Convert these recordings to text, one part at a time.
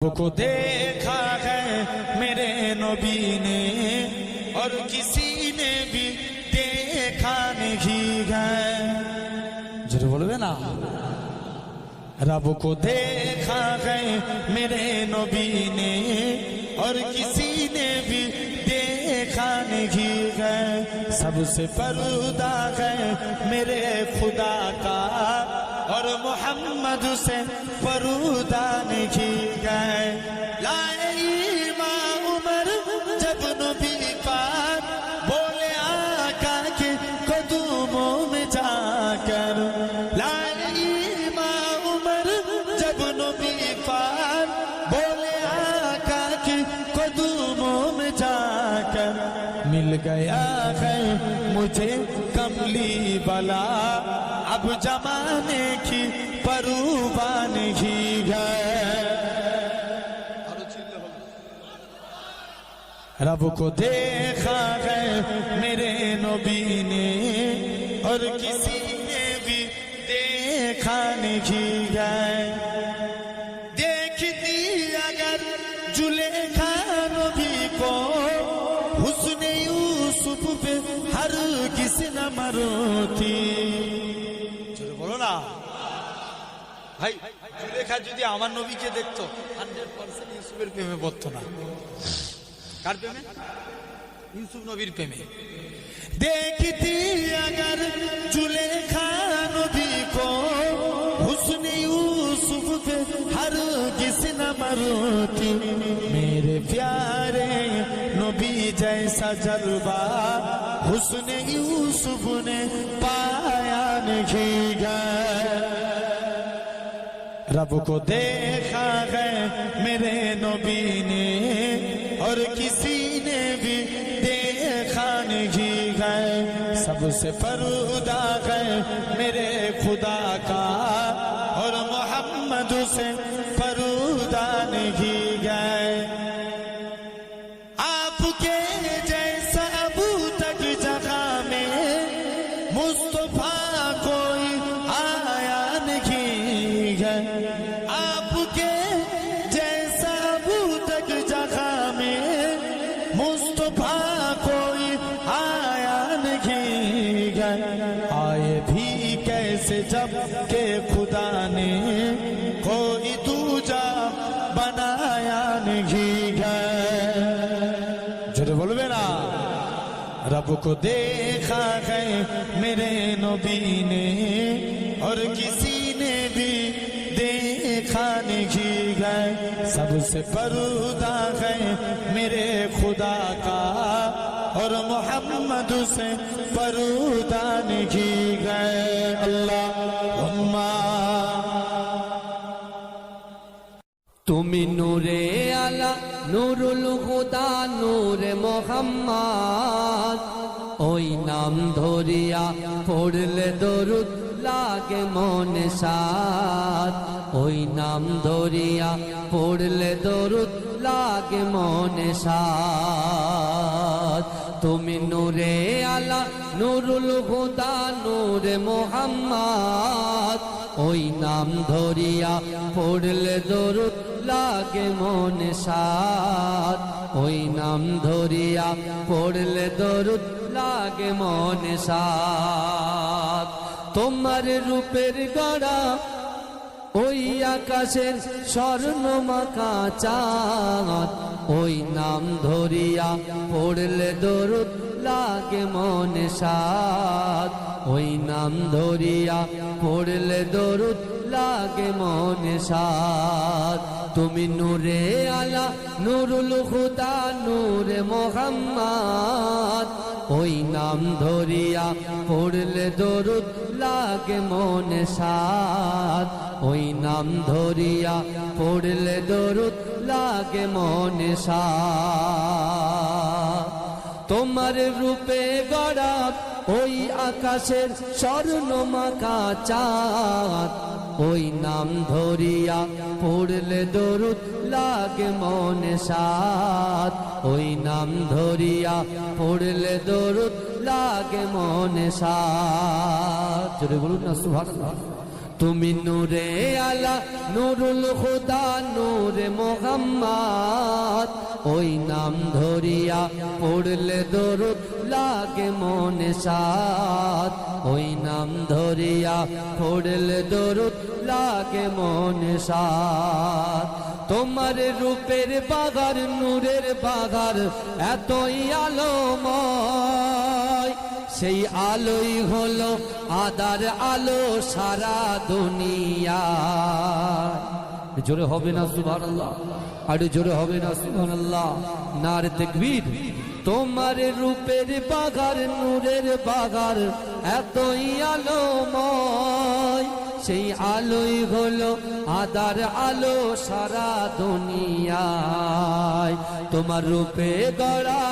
کو دیکھا ہے میرے نبی نے، اور کسی نے بھی دیکھا نہیں ہے۔ ضرور بولوے نا۔ رب کو دیکھا ہے میرے نبی نے، اور کسی نے بھی دیکھا نہیں ہے۔ سب سے پردہ ہے میرے خدا کا محمد سے فرودان کی گئے۔ لائے ماں عمر جب نبی پاک بولے آقا کے قدوموں میں جا کر۔ لائے ماں عمر جب نبی پاک بولے آقا کے قدوموں میں جا کر۔ مل گیا ہے مجھے کملی بلا۔ اب زمانے کی پروبان ہی ہے۔ رب کو دیکھا گئے میرے نبی نے، اور کسی نے بھی دیکھا نہیں گئے যদি আমার নবীকে দেখতো হান্ড্রেড পার্সেন্ট ইউসুফের প্রেমে পড়তো না কার প্রেমে ইউসুফ নবীর প্রেমে দেখতি अगर जुलेखा नबी को हुस्न यूसुफ पे हर किस न मरोती मेरे प्यारे नबी जैसा जलवा हुस्न यूसुफ ने पाया नहीं गया رب کو دیکھا ہے میرے نبی نے، اور کسی نے بھی دیکھا نہیں ہے۔ سب سے فرودہ ہے میرے خدا کا سے جبکہ خدا نے کوئی دوجہ بنایا نہیں ہے۔ جڑے بولوے نا رب کو دیکھا گئے میرے نبی نے اور کسی نے بھی دیکھا نہیں گئے سب سے پرودہ گئے میرے خدا کا۔ اور محمد سے فرودان کی گئے اللہ তুমি নূরে আলা নুরুল হুদা নূরে মোহাম্মদ ওই নাম ধরিয়া পড়লে দরুদ লাগে মনে সাত ওই নাম ধরিয়া পড়লে দরুদ লাগে মনে সাত তুমি নূরে আলা, নুরুল হুদা, নূরে মোহাম্মদ। ওই নাম ধরিয়া পড়লে দরুদ লাগে মনে সাত ওই নাম ধরিয়া পড়লে দরুদ লাগে মনে সাত তোমার রূপের গড়া আকাশের স্বর্ণ মাকা চাঁদ। ওই নাম ধরিয়া পড়লে দরুদ লাগে মনে সাত ওই নাম ধরিয়া পড়লে দরুদ লাগে মনে সাত তুমি নূরে আলা, নুরুল খুদা নূরে মোহাম্মদ। ওই নাম ধরিয়া পড়লে দরুদ লাগে মনে সাত ওই নাম ধরিয়া পড়লে দরুদ লাগে মনে সাত তোমার রূপে গড়া ওই আকাশের স্বর্ণ মাকা চাঁদ। ওই নাম ধরিয়া পড়লে দরুদ লাগে মনে সাত। ওই নাম ধরিয়া পড়লে দরুদ লাগে মনে সাত। বলুন না সুভাষ তুমি নূরে আলা, নুরুল খুদা নূরে মোহাম্মদ। ওই নাম ধরিয়া পড়লে দরুদ লাগে মনে সাত ওই নাম ধরিয়া পড়লে দরুদ লাগে মনে সাত তোমার রূপের বাগার, নূরের বাগার, এতই আলোময়। সেই আলোই হলো আদার আলো সারা দুনিয়া। জোরে হবে না সুভান আল্লাহ আরে জোরে হবে না সুভান আল্লাহ নার তেকবীর, তোমার রূপের বাগার, নূরের বাগার, এতই আলোময়। সেই আলোই হলো আদার আলো সারা দুনিয়ায়। তোমার রূপে গড়া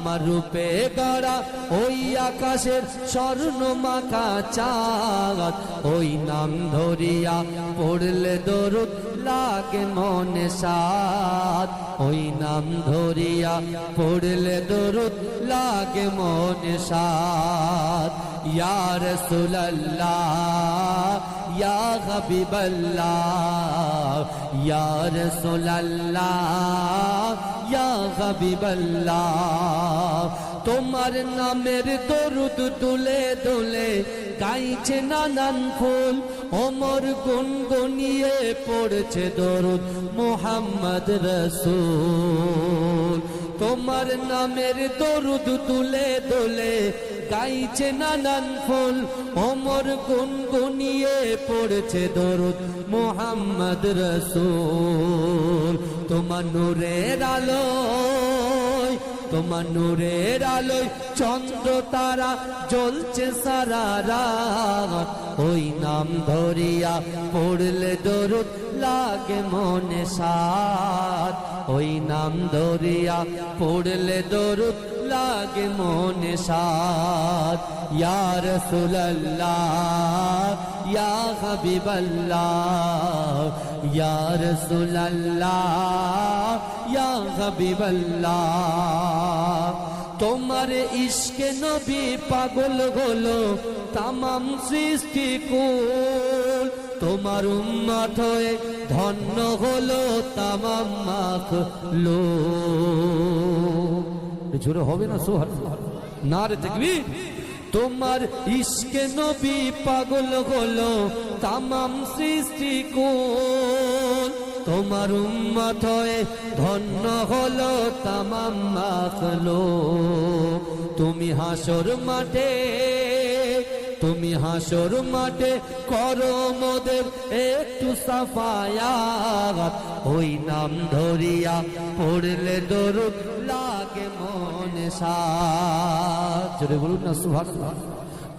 তোমার রূপে গড়া ওই আকাশের স্বর্ণ মাখা চাঁদ। ওই নাম ধরিয়া পড়লে দরুদ লাগে মনে সাদ ওই নাম ধরিয়া পড়লে দরুদ লাগে মনে সাদ ইয়া রাসূলুল্লাহ, ইয়া হাবিবাল্লাহ, ইয়া রাসূলুল্লাহ, ইয়া হাবিবাল্লাহ। তোমার নামের দরুদ তুলে তুলে গাইছে নানান ফুল, ওমর গুনগুনিয়ে পড়ছে দরুদ মোহাম্মদ রসুল। তোমার নামের দরুদ তুলে তুলে গাইছে নানান ফুল। ওমর গুনগুনিয়ে পড়ছে দরুদ মোহাম্মদ রসুল। তোমার নূরের আলোয়, তোমার নূরের আলোয় চন্দ্র তারা জ্বলছে সারা রাত। ওই নাম ধরিয়া পড়লে দরুদ লাগে মনে সাত। ওই নাম ধরিয়া পড়লে দরুদ লাগে মনে সাত ইয়া রাসূলুল্লাহ, ইয়া হাবিবাল্লাহ তোমার ইশকে নবী পাগল হলো, তামাম সৃষ্টি কুল। তোমার উম্মত হয়ে ধন্য হলো তামাম মাখ লো জোরে হবে না সোহার না রে দেখবি? তোমার ইশকে নবী পাগল হলো, তামাম সৃষ্টি কোন তোমার উম্মত হয়ে ধন্য হলো, তামাম মাখলো তুমি হাসর মাঠে তুমি হাসর মাঠে করো মোদের একটু সাফায়াত। ওই নাম ধরিয়া পড়লে দরুদ লাগে মনে সাত জোরে বলুন না সুবহানাল্লাহ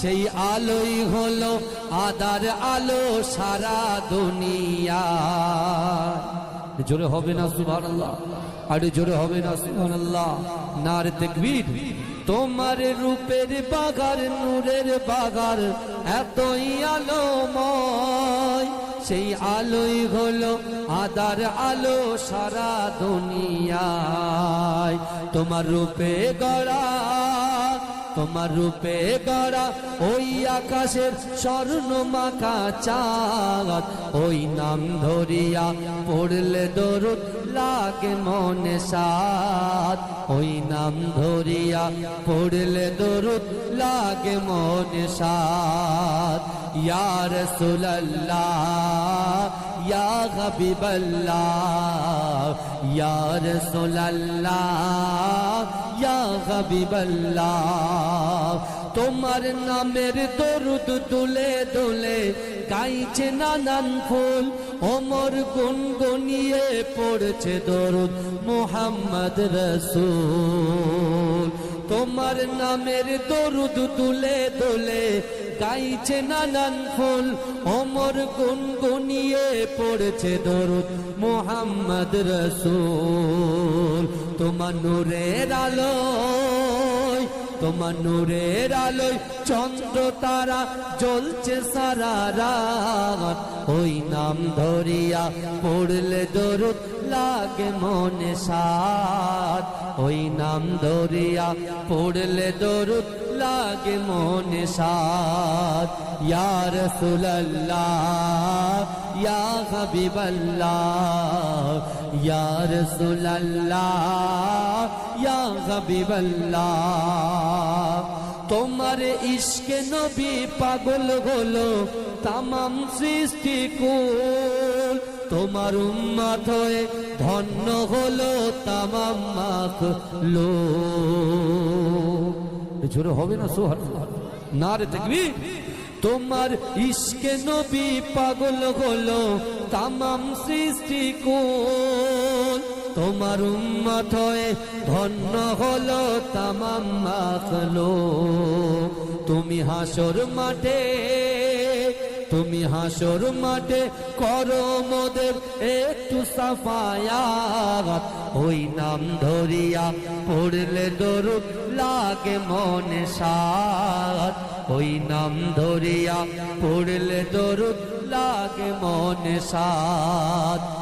সেই আলোই হলো আদার আলো সারা দুনিয়া। জোরে হবে না সুভান আল্লাহ আরে জোরে হবে না সুভান আল্লাহ নার তেকবীর, তোমার রূপের বাগার, নূরের বাগার, এতই আলোময়। সেই আলোই হলো আদার আলো সারা দুনিয়ায়। তোমার রূপে গড়া তোমার রূপে গড়া ওই আকাশের স্বর্ণ মাখা চাঁদ। ওই নাম ধরিয়া পড়লে দরুদ লাগে মনে সাত ওই নাম ধরিয়া পড়লে দরুদ লাগে মনে সাত ইয়া রাসূলুল্লাহ ইয়া হাবিবাল্লাহ, ইয়া রাসূলুল্লাহ, ইয়া হাবিবাল্লাহ। তোমার নামের দরুদ তুলে তুলে গাইছে নানান ফুল, ওমর গুনগুনিয়ে পড়ছে দরুদ মোহাম্মদ রসুল। তোমার নামের দরুদ তুলে তুলে গাইছে নানান ফুল অমর গুনগুনিয়ে পড়ছে দরুদ, মোহাম্মদ রসুল। তোমার নূরের আলোয়, তোমার নূরের আলোয় চন্দ্র তারা জ্বলছে সারা রাত। ওই নাম ধরিয়া পড়লে দরুদ লাগে মনে সাত। ওই নাম ধরিয়া পড়লে দরুদ লাগে মনে হাবিবাল্লাহ তোমার ইশকে নবী পাগল হলো, তামাম সৃষ্টি কুল। তোমার উম্মাত হয়ে ধন্য হলো তামাম মাখ লো জোরে হবে না সোহার না রে দেখবি? তোমার ইশকে নবী পাগল হলো, তামাম সৃষ্টি কোন? তোমার উম্মত হয়ে ধন্য হলো তামাম মাখলো তুমি হাসর মাঠে তুমি হাসর মাঠে করো মোদের একটু সাফায়া ওই নাম ধরিয়া পড়লে দরুদ লাগে মনে সাত। ওই নাম ধরিয়া পড়লে দরুদ লাগে মনে সাত।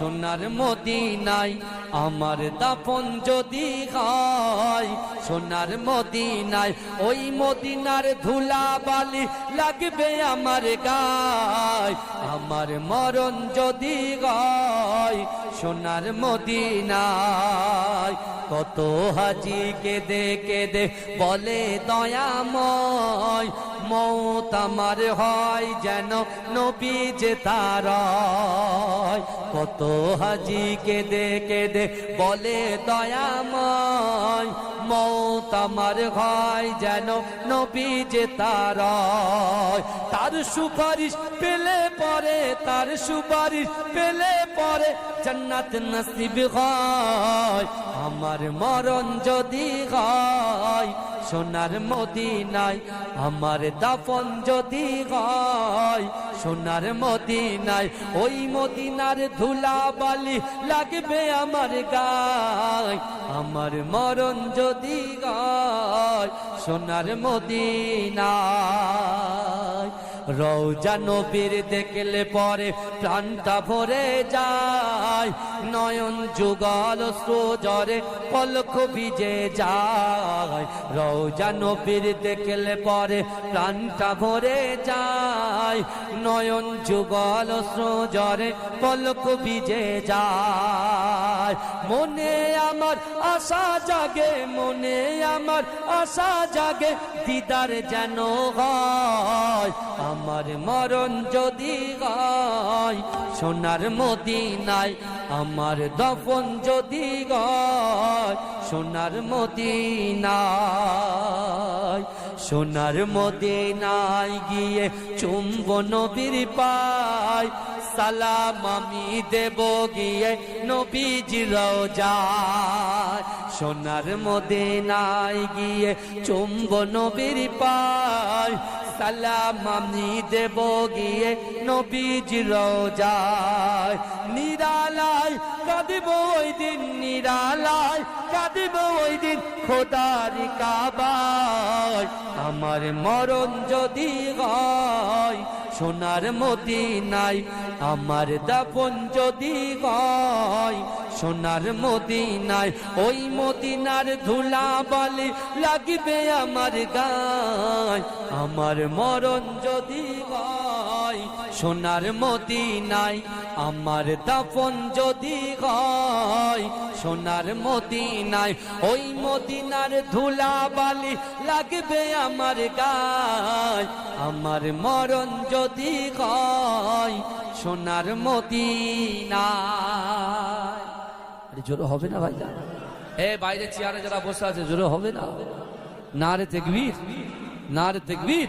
সোনার মদিনায়, আমার দাফন যদি হয়, সোনার মদিনায়, ওই মদিনার ধুলা বালি লাগবে আমার গায়। আমার মরণ যদি হয়, সোনার মদিনায়, কত হাজি কেঁদে কেঁদে বলে দয়াময় মৌত আমার হয় যেন নবী যে তার কত হাজি কেঁদে কেঁদে বলে দয়াময়। মৌত আমার হয় যেন নবী যে তার তার সুপারিশ পেলে পরে, তার সুপারিশ পেলে পরে জান্নাত নসিব হয়। আমার মরণ যদি হয় সোনার নাই আমার দাফন যদি হয়, সোনার নাই ওই মদিনার ধুলা বালি লাগবে আমার গায়। আমার মরণ যদি গায় সোনার মদিনায় রৌজা নবীর দেখলে পরে প্রাণটা ভরে যায়। নয়ন যুগল সুজরে পলক ভিজে যায়। রৌজা নবীর দেখলে পরে প্রাণটা ভরে যায়। নয়ন যুগল সুজরে পলক ভিজে যায়। মনে আমার আশা জাগে, মনে আমার আশা জাগে, দিদার যেন হয়। আমার মরণ যদি হয়, সোনার মদিনায় আমার দফন যদি হয়, সোনার মদিনায় সোনার মদিনায় গিয়ে চুম্ব নবীর পায়, সালাম আমি দেব গিয়ে নবীজি যায় সোনার মদিনায় গিয়ে চুম্ব নবীর পায় সালাম আমি দেব গিয়ে নবীজ রোজায়। নিরালায় কাঁদিব ওই দিন, নিরালায় কাঁদিব ওই দিন খোদার কাবায়। আমার মরণ যদি হয় সোনার মদিনায়, আমার দাপন যদি হয়, সোনার মদিনায়, ওই মদিনার ধুলা বালি লাগবে আমার গায়। আমার মরণ যদি হয় সোনার মদিনায় আমার দাফন যদি হয়, সোনার মদিনায় ওই মদিনার ধুলা বালি লাগবে আমার গায়। আমার মরণ যদি হয়, সোনার মদিনায়। আরে, জোরে হবে না ভাই? এ, বাইরে চেয়ারে যারা বসে আছে, জোরে হবে না? না রে তেকবীর না রে তেকবীর।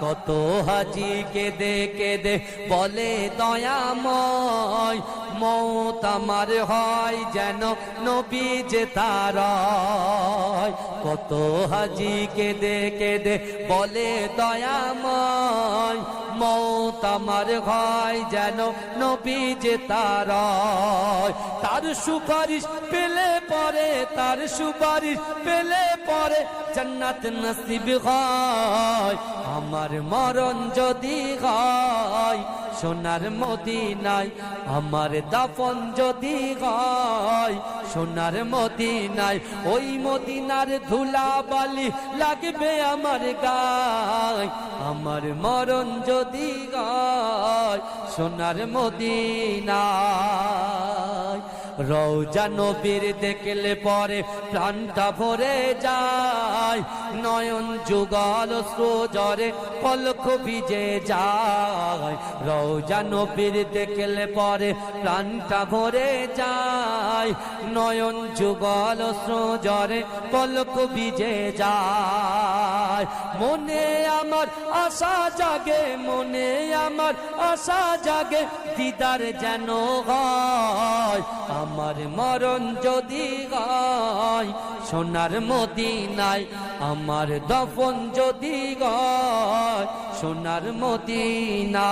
কত হাজি কেঁদে কেঁদে বলে দয়াময়, মৌত আমার হয় যেন নবী যে তার কত হাজি কেঁদে কেঁদে বলে দয়াময় মৌত আমার হয় যেন নবী যে তার তার সুপারিশ পেলে পরে, তার সুপারিশ পেলে পরে জন্নাত নসিব হয়। আমার মরণ যদি হয় সোনার মদিনায় আমার দাফন যদি হয়, সোনার মদিনায় ওই মদিনার ধুলা বালি লাগবে আমার গায়। আমার মরণ যদি হয়, সোনার মদিনায় রৌজা নবীর দেখলে পরে প্রাণটা ভরে যায়। নয়ন যুগল সোজরে পলক ভিজে যায়। রৌজা নবীর দেখলে পরে প্রাণটা ভরে যায়। নয়ন যুগল সোজরে পলক বিজে যায়। মনে আমার আশা জাগে, মনে আমার আশা জাগে, দিদার যেন হয়। আমার মরণ যদি হয়, সোনার মদিনায় আমার দফন যদি হয় সোনার মদিনা।